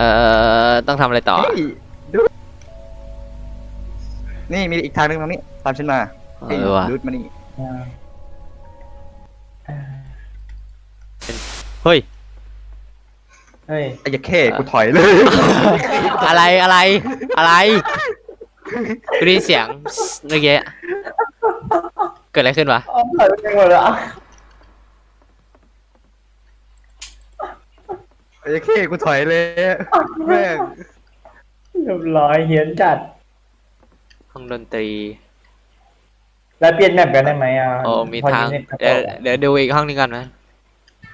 เอ่อต้องทำอะไรต่อ เฮ้ยดูนี่มีอีกทางหนึงตรงนี้ ตามฉันมาเออว่ะ ดูดมานี่อ่าอ่าเฮ้ย เฮ้ย ไอ้ยาเข้กูถอยเลย อะไรอะไรอะไรกูได้ยินเสียงเมื่อกี้เกิดอะไรขึ้นวะเอาถอยไปเองหมดแล้ว ไอ้ยาเข้กูถอยเลยแม่งเรียบร้อยเฮียนจัด ห้องดนตรี แล้วเปลี่ยนแมปกันได้ไหมอะโอ้มีพอทางดีเนี่ยเดี๋ยวเดี๋ยวดูอีกห้องนึงก่อนไหม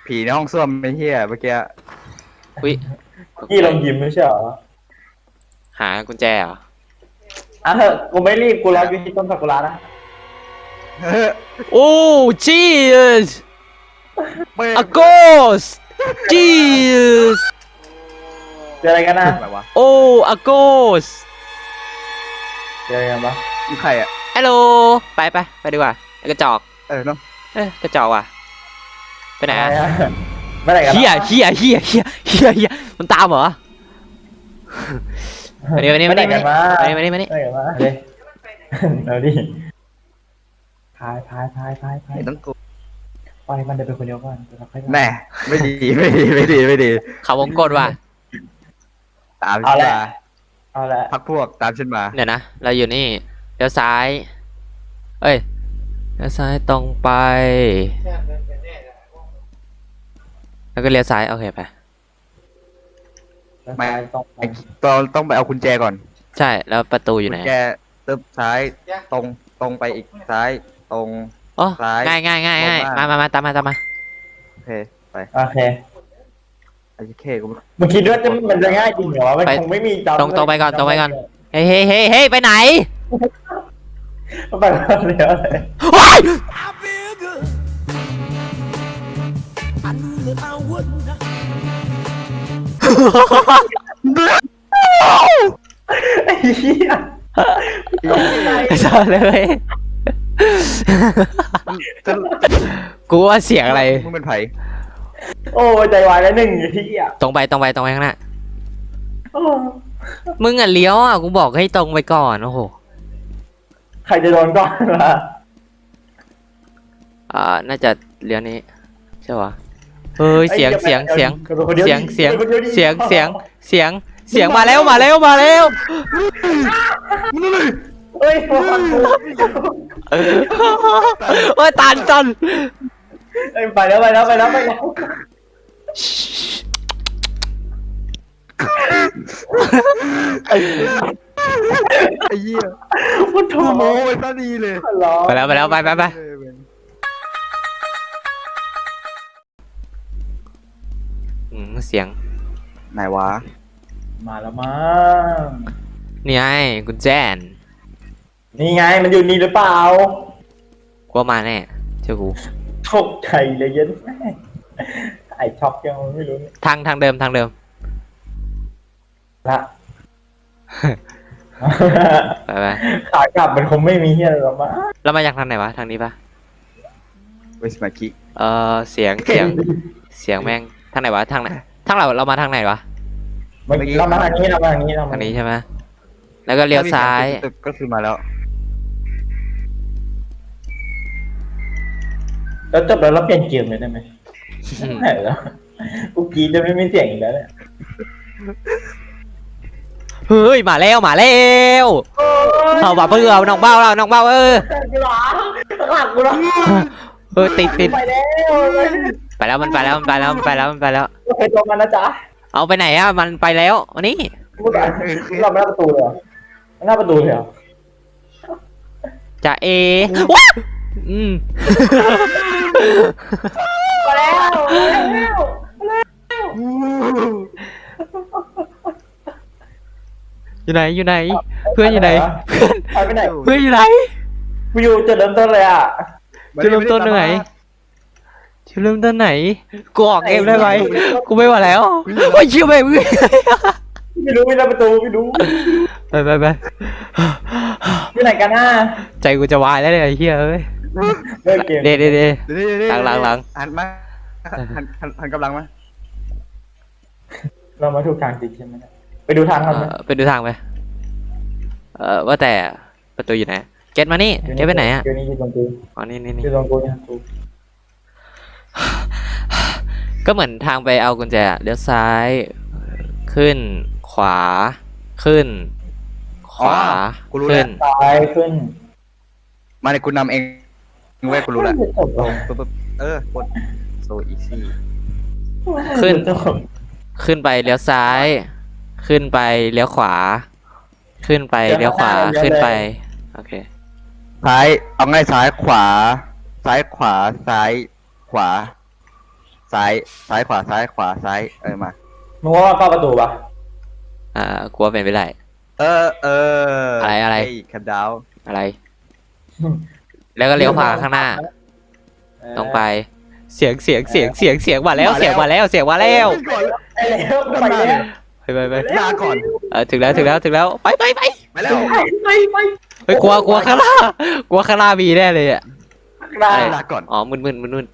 ผีในห้องส้วมไม่เฮียเมื่อกี้อุ้ยพี่ลองยิ้มไม่ใช่เหรอหากุญแจเหรอ อะเถอะกูไม่รีบกูรออยู่ที่ต้นซากุระนะเฮ้ยโอ้ Jesus แม่ง a ghost Jesus เจออะไรกันนะอะไรวะโอ้ a ghost เจออะไรกันปะมีใครอะ ฮัลโหลไปไปไปดีกว่าไอ้กระจอก เออเนาะเอ้ยกระจอกว่ะไปไหนอะไรอะอะไม่ไหนกันเฮียเฮียเฮียเฮียเฮียเฮียมันตามเหรอมานี่มานี่มาไม่ไหนนี่กันมามานี่มานี่มานี่ไม่ไหนกันมาเลยเอาดิพายพายพายพายพายไม่ต้องกลัว ปล่อยมันเดินไปคนเดียวก่อนเดี๋ยวเราค่อยแน่ไม่ดีไม่ดีไม่ดีไม่ดี เขาวงกดว่ะตามฉันมาเอาละพักพวกตามฉันมา เดี๋ยวนะ เราอยู่นี่เลี้ยวซ้าย เอ้ยเลี้ยวซ้ายตรงไป แล้วก็เลี้ยวซ้ายโอเคไปไม่ต้องไปต้องต้องไปเอากุญแจก่อนใช่แล้วประตูอยู่ไหนกุญแจตึบซ้ายตรงตรงไปอีกซ้ายตรง โอ้ซ้าย ง่ายง่ายง่ายง่ายลงมามามามาตามมาตามมาโอเคไปโอเคไอ้เค้กู มึงคิดว่าจะมันจะง่ายจริงเหรอ มันคงไม่มีจำตรงตรงไปก่อนตรงไปก่อนเฮ้ยเฮ้ยเฮ้ยเฮ้ยไปไหนไปก่อนเดี๋ยวเลย ว้าย I feel good. I knew that I would not. ไอ้เหี้ยจอเลยจะ กูว่าเสียงอะไร มึงเป็นไผ่โอ้ใจวายแล้วหนึ่งไอ้เหี้ยตรงไปตรงไปตรงไปข้างหน้า โอ้มึงอะเลี้ยวอะกูบอกให้ตรงไปก่อนโอ้โหใครจะโดนก่อนล่ะอ่าน่าจะเลี้ยวนี้ใช่ปะเฮ้ยเสียงเสียงเสียงเสียงเสียงเสียงเสียงเสียงเสียงมาแล้วมาแล้วมาแล้วเฮ้ยโอ้ยตันตันเอ้ยไปแล้วไปแล้วไปแล้วไปแล้วไอ้เหี้ยพุทโธกูโม้ไปซะดีเลยร้องไปแล้วไปแล้วไปไปไปอืมเสียง ไหนวะ มาแล้วมั้งนี่ไงกุญแจน นี่ไงมันอยู่นี่หรือเปล่ากูว่ามาแน่เชื่อกูโชคใจเลยเย็นแม่ไอช็อกยังไม่รู้เนี่ยทางทางเดิมทางเดิมละไปไปขากลับมันคงไม่มีเฮียอะไรหรอกมั้งแล้วมาจากทางไหนวะทางนี้ปะเวสมาคิเออเสียงเสียงเสียงแม่งทางไหนวะทางไหนทางเราเรามาทางไหนวะมันเรามาทางนี้เรามาทางนี้เรามาทางนี้ใช่ไหมแล้วก็เลี้ยวซ้ายตึกก็คือมาแล้ว แล้วจบแล้วเราเปลี่ยนเกมเลยได้ไหมไม่แล้วกูกรีดจะไม่มีเสียงอีกแล้วเนี่ยเฮ้ยมาแล้วมาแล้วเอาบ่าเพื่อเอาน้องเบ้าเราน้องเบ้าเออกูหรอหลักกูหรอเออติดติดไปแล้วไปแล้วมันไปแล้วมันไปแล้วมันไปแล้วมันไปแล้วไปตรงมันนะจ๊ะเอาไปไหนอะมันไปแล้ววันนี้กูแบบเราไม่หน้าประตูเลยเหรอไม่หน้าประตูเลยเหรอจะเอว้าอืม มาแล้วมาแล้วอยู่ไหนอยู่ไหน เพื่อนอยู่ไหน เพื่อนไปไปไหนเพื่อนอยู่ไหนกูอยู่จุดเริ่มต้นเลยอะจุดเริ่มต้นไหนจุดเริ่มต้นไหนกูออกเกมได้ไหมกูไม่ไหวแล้วโอ้ยชิวไปมึงไม่รู้ไม่หน้ประตูไม่รู้ไปไปไปอยู่ไหนกันน่ะใจกูจะวายแล้วเนี่ยไอ้เฮียเอ้ย เลิกเกมเดเดเด เดี๋ยวๆๆๆหลังๆหลัง หันมาหันหันหันหันกำลังมาเรามาถูกทางจริงใช่ไหมเนี่ยไปดูทางเอกันไหมอไปดูทางไปเออว่าแต่ประตูอยู่ไหนเกตมานี่เกตไปไหนอะเดี๋ยวนี้อยู่ตรงกูอ๋อนี่นี่อนี่ยู่ตรงกูเนี่ยกูก็เหมือนทางไปเอากุญแจอะเลี้ยวซ้าย ขึ้น ขวา ขึ้น ขวา กูรู้แล้ขึ้วน ซ้ายขึ้น มาในกูนำเอง เว้ยกูรู้แล้วจบลงปึ๊บปึ๊บเออกดโซอีซี่ขึ้นจบขึ้นไปเลี้ยวซ้าย ขึ้นไปเลี้ยวขวา ขึ้นไปเลี้ยวขวา ขึ้นไป โอเค ซ้ายเอาง่ายซ้ายขวา ซ้ายขวาซ้ายขวา ซ้ายซ้ายขวาซ้ายขวาซ้ายเออมา มึงว่าเข้าประตูปะอ่ากลัวเป็นไปได้ เออเอออะไรอะไรเฮ้ยคันดาวอะไร แล้วก็เลี้ยวขวาข้างหน้า ตรงไป เสียงเสียงเสียงเสียงเสียงมาแล้วเสียงมาแล้วเสียงมาแล้วไอ้แล้วไปแล้วไปไปไปลาก่อนเออถึงแล้วถึงแล้วถึงแล้วไปไปไปไปแล้วไปไปเฮ้ยกลัวกลัวข้างล่างกลัวข้างล่างมีแน่เลยอะได้ลาก่อนอ๋อมึนมึนมึนมึน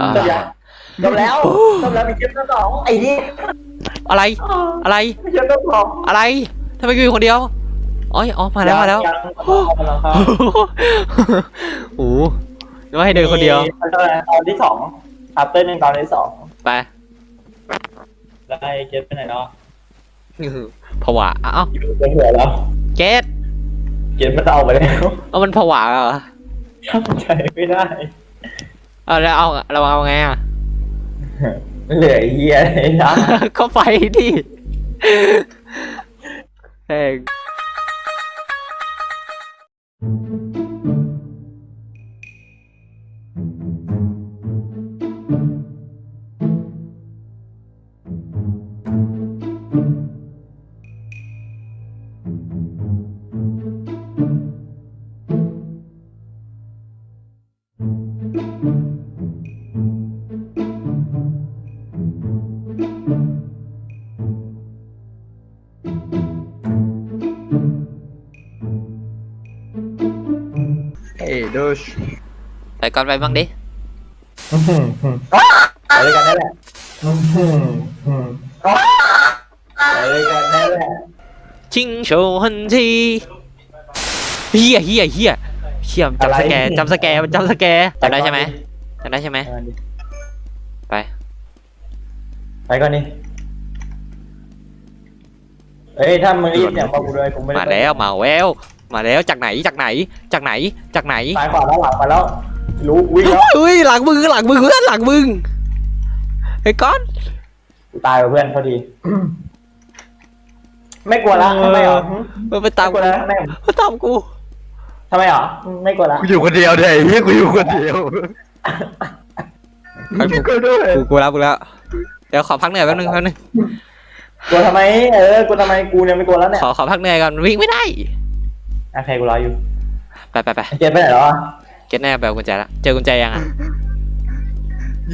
อ่าจบยังจบแล้วจบแล้วมีเกมที่สองไอ้นี่อะไรอะไรมีเกมที่สองอะไรทำไมกูอยู่คนเดียว อ๋ออ๋อมาแล้วมาแล้วยังกำลังเข้าโอ้โหนึกว่าให้เดินคนเดียว มีตอนที่สองอัปเตอร์หนึ่งตอนที่สองไปแล้วไอ้เกมไปไหนเนาะผวาเอ้าอยู่บนหัวแล้วเกตเกมมันเอาไปแล้วเอามันผวาเหรอทำใจไม่ได้เอาแล้วเอาเราเอาไงอะ เหลือไอ้เฮียไอ้นะ ก็ไปดิเฮ้ย เฮ้ยดูชไปก่อนไปบ้างดิไปด้วยกันนั่นแหละไปด้วยกันนั่นแหละชิงโชว์ฮันทีเฮียเฮียเฮียเฮียจำสแกร์จำสแกร์มันจำสแกร์จำได้ใช่ไหมจำได้ใช่ไหมไป ไปก่อนดิเอ้ยถ้ามึงรีบเนี่ยบอกกูด้วยกูไม่ได้มาแล้วมาแวว มาแล้วจากไหนจากไหนจากไหนจากไหนซ้ายขวาด้านหลังมาแล้วรู้วิ่งแล้วเฮ้ยหลังมึงหลังมึงเพื่อนหลังมึงไอ้ก้อนกูตายกับเพื่อนพอดี ไม่กลัวละทำไมหรอมันไปตามไม่กลัวละทำไมมันตามกูทำไมหรอไม่กลัวละกูอยู่คนเดียวเดี๋ยวเฮ้ยกูอยู่คนเดียวไอ้กูกูด้วยกูกูรับกูแล้วเดี๋ยวขอพักเหนื่อยแป๊บนึงแป๊บนึงกลัวทำไมเออกลัวทำไมกูเนี่ยไม่กลัวแล้วเนี่ยขอขอพักเหนื่อยก่อนวิ่งไม่ได้ โอเคกูรออยู่ไปไปไปเกมไปไหนแล้วอะเก็ตแน่แบบกุญแจละเจอกุญแจยังอะ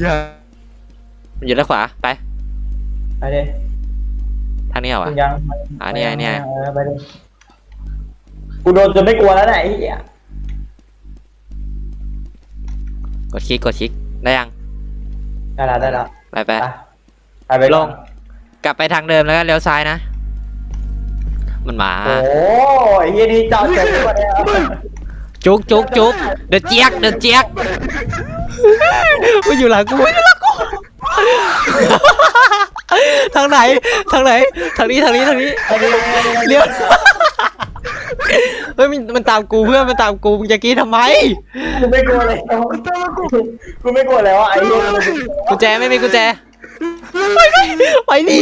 อย่ามันอยู่ด้านขวาไปไปดิทางนี้เหรอวะมึงยังอะเนี่ยเนี่ย ออไปดิกูโดนจนไม่กลัวแล้วเนี่ยไอ้เหี้ยกดคลิกกดคลิกได้ยังได้แล้วได้แล้วไปไปไป ไปไปลง กลับไปทางเดิมแล้วก็เลี้ยวซ้ายนะ มันมา โอ้ยไอ้เฮียนี่จอดเจ็บกว่าเนี่ยจุกจุกจุกเดือดเจี๊ยกเดือดเจี๊ยกมันอยู่หลังกูมันอยู่หลังกูทางไหนทางไหนทางนี้ทางนี้ทางนี้ไอ้เหี้ยเลี้ยวเฮ้ยมันมันตามกูเพื่อนมันตามกูมึงจะกรีดทำไมกูไม่กลัวเลยกูไม่กลัวแล้วอะไอ้เหี้ยกุญแจไม่มีกุญแจไปดิไปดิ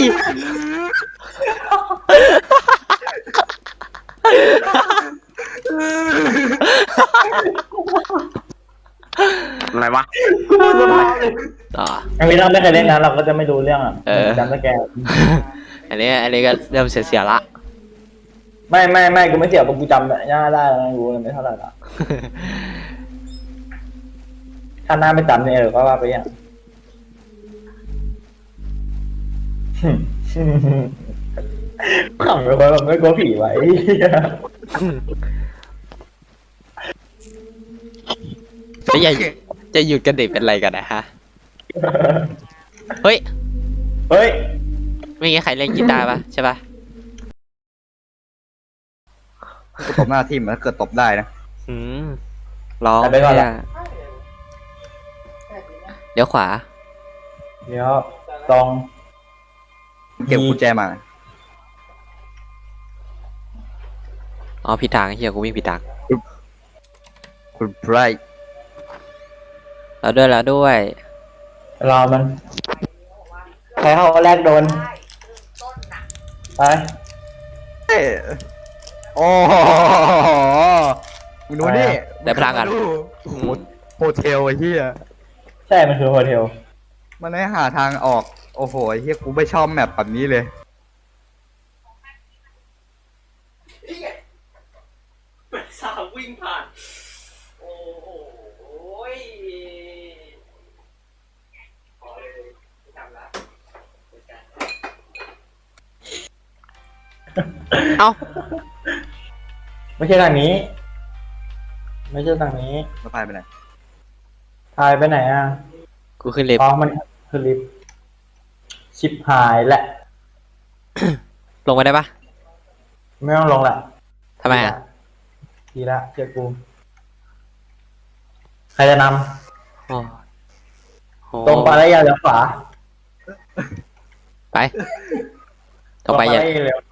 อะไรวะกูไม่กลัวเลยต่อ อันนี้เราไม่เคยเล่นนะเราก็จะไม่รู้เรื่องอะเออ จำสแกนอันนี้อันนี้ก็เริ่มเสียๆละ ไม่ไม่ไม่กูไม่เสียเพราะกูจำแบบย่าได้แล้วกูเลยไม่เท่าไหร่ละถ้าหน้าไม่จำเนี่ยเออก็ว่าไปอย่าง ขำเลยแบบไม่กลัวผีไว้จะอย่าจะหยุดกันเด็กเป็นไรกันนะฮะ เฮ้ย เฮ้ย ไม่งี้ใครเล่นกีตาร์ปะใช่ปะกูตบหน้าทีมถ้าเกิดตบได้นะ อืมร้องไปก่อนละเดี๋ยวขวา เดี๋ยวตรงเก็บกุญแจมา อ๋อผิดทางเฮียกูวิ่งผิดทางคุณไบรท์แล้วด้วยแล้วด้วยรอมันใครเข้าแรกโดนไปเอ้ยโอ้โหมึงดูนี่ได้พลังกันดูโอ้โหโฮเทลไอ้เหี้ยใช่มันคือโฮเทล มันให้หาทางออก โอ้โหไอ้เหี้ยกูไม่ชอบแมปแบบนี้เลย สาววิ่งผ่าน โอ้โห เอาไม่ใช่ทางนี้ ไม่ใช่ทางนี้มาไปไปไหนทายไปไหนอะกูขึ้นลิฟต์อ๋อมันคือลิฟต์ชิปหายแหละ ลงไปได้ปะไม่ต้องลงละทำไมอะ ดีละเชื่อกู ใครจะนโอ้โหำตรงไปแล้วอย่าเลี้ยวขวาไป ตรงไปอย่า แล้วอย่าเลี้ยวข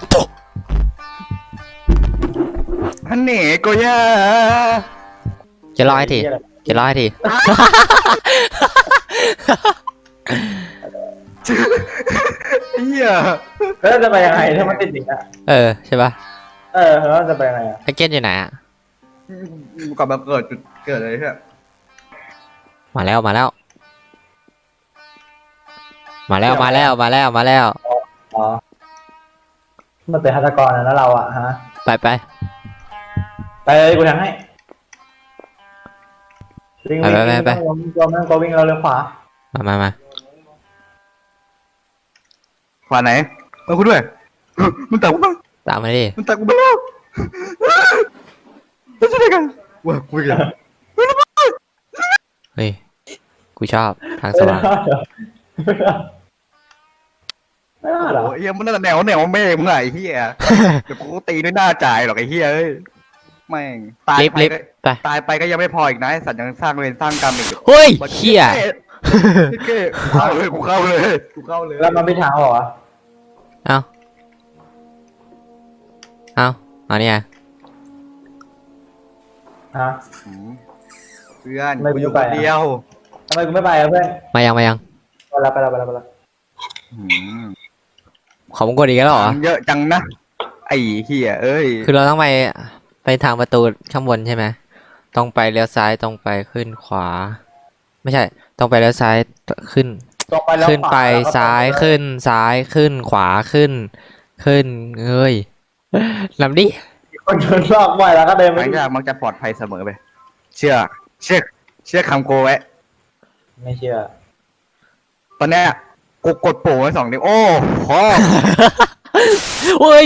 ฮันเน่โกย่าจะรอให้ทีจะรอให้ทีเหี้ยเออจะไปยังไงถ้ามันติดอย่างเงี้ยเออใช่ป่ะเออแล้วจะไปยังไงอะไอเกตอยู่ไหนอะกลับมาเกิดจุดเกิดอะไรเพื่อนมาแล้วมาแล้ว มาแล้วมาแล้วมาแล้วมาแล้วอ๋อมันเป็นฆาตกรนะเราอะฮะ ไปไปไป เลยกูทางให้วิ่งวิ่งวิ่งตัวมันตัววิ่งเราเลี้ยวขวามามามาขวาไหนมากูด้วย มันตักกูมาตามมาดิมันตักกูมาแล้วแล้วจะได้กันว้ากูอีกแล้วเฮ้ยกูชอบทางไม่สได้ว่างไม่ได้หรอโอ้ยเหี้ยมันน่าจะแนวแนวแม่มึงไงไอ้เหี้ยเดี๋ยวกูก็ตีด้วยหน้าจ่ายหรอกไอ้เหี้ยเอ้ย แม่งตายลิฟต์ไปลิฟต์ก็ไป ตายไปก็ยังไม่พออีกนะไอ้สัตว์ยังสร้างเวรสร้างกรรมอีกเฮ้ยเฮียเก้กูเข้าเลยกูเข้าเลยกูเข้าเลยแล้วมันไปทางเหรอเอาเอาเอาเนี่ยฮะอืมเพื่อนไม่กูอยู่ไปคนอะเดียวทำไมกูไม่ไปอะเพื่อนมายังมายังไปแล้วไปแล้วไปแล้วไปแล้วอืมขอมงกดอีกแล้วเหรอทางเยอะจังนะไอ้เฮียเอ้ย คือเราต้องไป ไปทางประตูข้างบนใช่ไหมตรงไปเลี้ยวซ้ายตรงไปขึ้นขวา ไม่ใช่ ตรงไปเลี้ยวซ้ายขึ้น ตรงไปแล้วขึ้นไปขวแล้วก็ซ้ายตรงไปขึ้นซ้ายขึ้นขวาขึ้น ขึ้นเอ้ยลำดิคนโดนลอกบ่อยแล้วก็เดินหไม่ลังจากมักจะปลอดภัยเสมอไป เชื่อ เชื่อ เชื่อคำโกไว้ไม่เชื่อตอนเนี้ยกูกดโผล่ไว้สองนิ้วโอ้โห เฮ้ย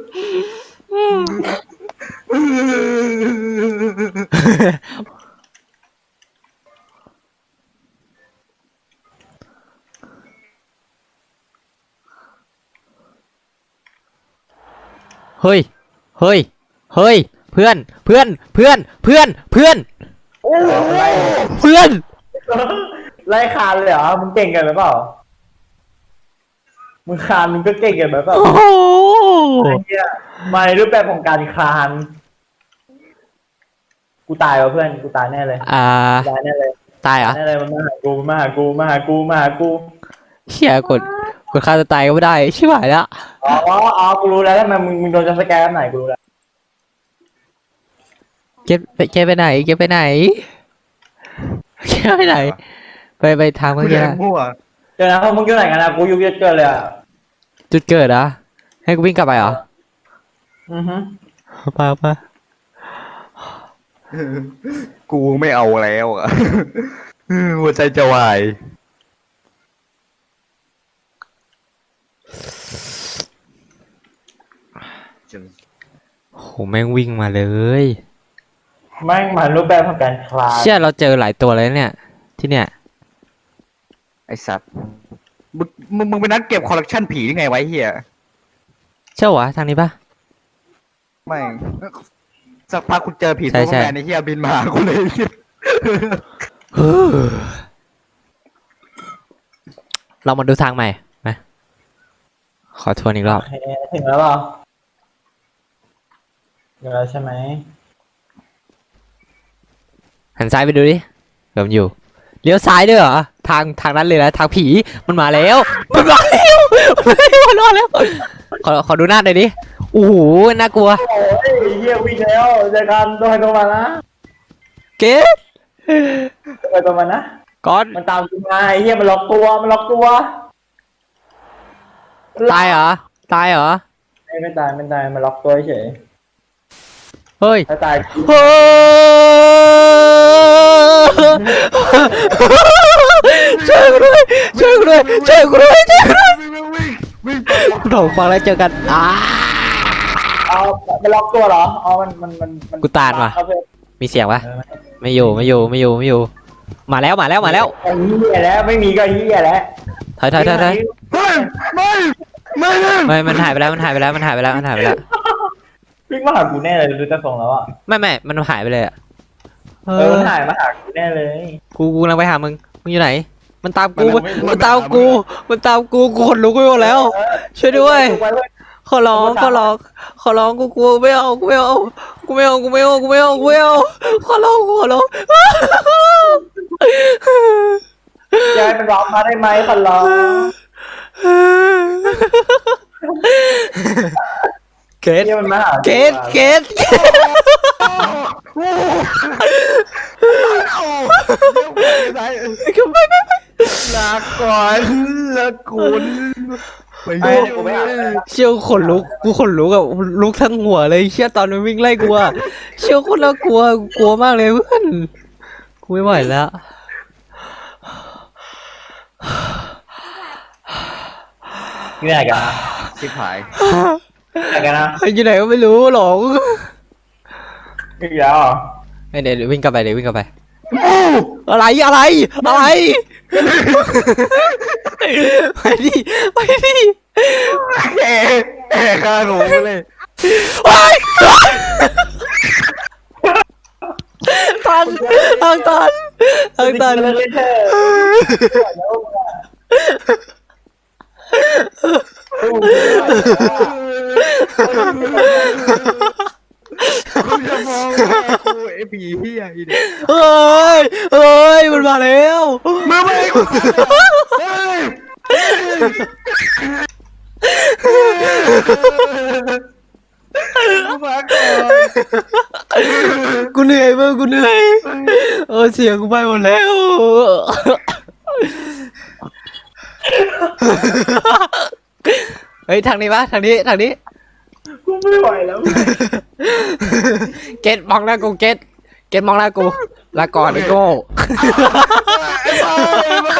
เฮ้ย เฮ้ย เฮ้ย เพื่อน เพื่อน เพื่อน เพื่อน เพื่อนไล่เพื่อน ไล่คานเลยเหรอ มึงเก่งเกันหรือเปล่า มึงคานมึงก็เก่งเกันหรือเปล่าโอ้โหไอ้เหี้ยมาในรูปแบบของการคาน กูตายว่ะเพื่อน กูตายแน่เลย อ่า ตายแน่เลยตายเหรอแน่เลยมันมาหากูมันมาหากูมาหากูมาหากู เชี่ยกด กดฆ่าตัวตายก็ไม่ได้ ชิบหายแล้วอ๋ออ๋ออ๋อกูรู้แล้วทำไมมึงมึงโดนจับสแกนไหนกูรู้แล้วเก็บเก็บไปไหน เก็บไปไหนเก็บไปไหน ไปไปทางเมื่อกี้แดนะงมั่วเดี๋ยวนะพวกมึงอยู่ไหนกันนะกูอยู่เยอะเกินเลยอะจุดเกิดเหรอะให้กูวิ่งกลับไปเหรออือฮึไปไปกูไม่เอาแล้วอะหัวใจจะวาย หแม่งวิ่งมาเลยแม่งมารูปแบบของการคลายเชี่ยเราเจอหลายตัวเลยเนี่ย ที่เนี่ย ไอสัตว์มึงมึงมึงเป็นนักเก็บคอลเลกชันผีได้ไงไวะไอ้เฮียเชื่อวะทางนี้ปะ ไม่งสักพักคุณเจอผีใช่ตัวใช่ แมนในเฮียบินมาหากูเลยเรามาดูทางใหม่ไหมขอทวนอีกรอบโอเคถึงแล้วเหรอ ถึงแล้วใช่ไหมหันซ้ายไปดูดิเริ่มนอยู่ เลี้ยวซ้ายด้วยเหรอ ทางทางนั้นเลยนะทางผี มันมาแล้ว มันมาแล้วมันมาแล้ว ขอขอดูหน้าหน่อยดิ โอ้โห น่ากลัว โอ้ยเฮียวิ่งแล้วเจอกันตัวใครตัวมันนะเก๊กตัวใครตัวมันนะก่อนมันตามกูมาไอ้เฮียมันล็อกตัวมันล็อกตัวตายเหรอ ตายเหรอ ไม่ไม่ตายไม่ตายมันล็อกตัวเฉย เฮ้ย ถ้าตายเฮ้ยช่วยกูด้วยช่วยกูด้วยช่วยกูด้วยช่วยกูด้วยวิ่งวิ่งวิ่งวิ่งไปโถฟังแล้วเจอกันอ้าเอามันล็อกตัวเหรออ๋อมันมันมันมันกูตานว่ะ เอาเพื่อนมีเสียงปะเออไม่อยู่ไม่อยู่ไม่อยู่ไม่อยู่ มาแล้วมาแล้วมาแล้วไอ้เฮียแล้วไม่มีก็เฮียแล้วถอยถอยถอยถอยเฮ้ยไม่ไม่นะไม่มันหายไปแล้วมันหายไปแล้วมันหายไปแล้วมันหายไปแล้ว วิ่งมาหากูแน่เลยดูจะส่งแล้วอะไม่ไม่มันหายไปเลยอะเอเอออมันหายมาหากูแน่เลยกูกูกำลังไปหามึงมึงอยู่ไหน มันตามกูมันไม่มันตามกู มันตามกูกูขนลุกไปหมดแล้ว ช่วยด้วยถูกไเว้ยขอร้องขอร้องขอร้องกูกลัวไม่เอากูไม่เอากูไม่เอากูไม่เอากูไม่เอากูไม่เอาขอร้องขอร้องยายมันร้องมาได้ไหมขอร้อง เกตเฮียมันมาหาเกตเกตโอ้โหเอาเดี๋ยวไปไหนลาก่อนละคุณไปไอ้เยกูไม่หาเชี่ยวขนลุกกูขนลุกอะลุกทั้งหัวเลยเชี่ยตอนมันวิ่งไล่กูอะเชี่ยวโคนน่ากลัวกูกลัวมากเลยเพื่อนกูไม่ไหวแล้วอยู่ไหนกันนะชิบหาย ไหนกันนะอยู่ไหนก็ไม่รู้หรอกอีกแล้วเหรอไม่เดี๋ยววิ่งกลับไปเดี๋ยววิ่งกลับไปอะไรอะไรอะไรไปดิไปดิแอะแอะข้าหนูเลยไปตันทางตันทางตันเล่นเถอะโอ้โห กูจะมองหน้ากูไอ้ผีเฮียอีเด็กเฮ้ยเฮ้ยมันมาแล้วมาไม่กูเฮ้ยกูมาก่อนกูเหนื่อยมากกูเหนื่อยเออเสียงกูไปหมดแล้ว ฮ้ยทางนี้ปะทางนี้ทางนี้ กูไม่ไหวแล้วเกตมองหน้ากูเกตเกตมองหน้ากูลาก่อนไอ้โง่ไอ้บ้าไอ้บ้า